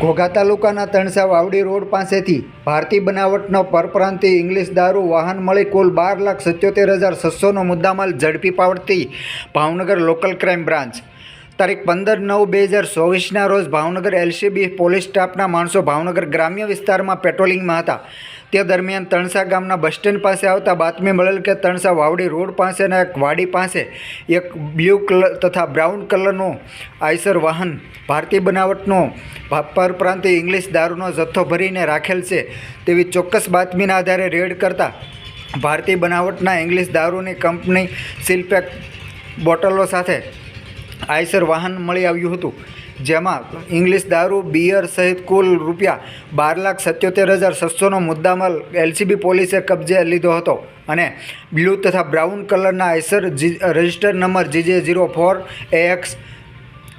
ઘોઘા તાલુકાના તણસા વાવડી રોડ પાસેથી ભારતીય બનાવટનો પરપ્રાંતિ ઇંગ્લિશ દારૂ વાહન મળી કુલ બાર લાખ સત્યોતેર હજાર છસોનો મુદ્દામાલ ઝડપી પાડતી ભાવનગર લોકલ ક્રાઇમ બ્રાન્ચ. તારીખ પંદર નવ બે હજાર ચોવીસના રોજ ભાવનગર એલસીબી પોલીસ સ્ટાફના માણસો ભાવનગર ગ્રામ્ય વિસ્તારમાં પેટ્રોલિંગમાં હતા. તે દરમિયાન તણસા ગામના બસ સ્ટેન્ડ પાસે આવતા બાતમી મળેલ કે તણસા વાવડી રોડ પાસેના એક વાડી પાસે એક બ્લુ કલર તથા બ્રાઉન કલરનું આઈસર વાહન ભારતીય બનાવટનો પરપ્રાંતિ ઇંગ્લિશ દારૂનો જથ્થો ભરીને રાખેલ છે. તેવી ચોક્કસ બાતમીના આધારે રેડ કરતા ભારતીય બનાવટના ઇંગ્લિશ દારૂની કંપની સિલપેક બોટલો સાથે આઈસર વાહન મળી આવ્યું હતું, જેમાં ઇંગ્લિશ દારૂ, બિયર સહિત કુલ રૂપિયા બાર લાખ સત્યોતેર હજાર છસોનો મુદ્દામાલ એલસીબી પોલીસે કબજે લીધો હતો અને બ્લુ તથા બ્રાઉન કલરના Eicher register number GJ zero four X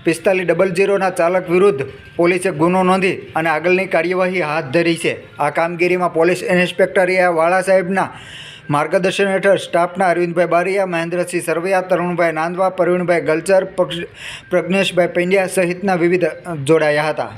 પિસ્તાલીસ ડબલ જીરોના ચાલક વિરુદ્ધ પોલીસે ગુનો નોંધી અને આગળની કાર્યવાહી હાથ ધરી છે. આ કામગીરીમાં પોલીસ ઇન્સ્પેક્ટર વાળા સાહેબના માર્ગદર્શન હેઠળ સ્ટાફના અરવિંદભાઈ બારિયા, મહેન્દ્રસિંહ સરવૈયા, તરુણભાઈ નાંદવા, પ્રવીણભાઈ ગલચર પ્રજ્ઞેશભાઈ પંડ્યા સહિતના વિવિધ જોડાયા હતા.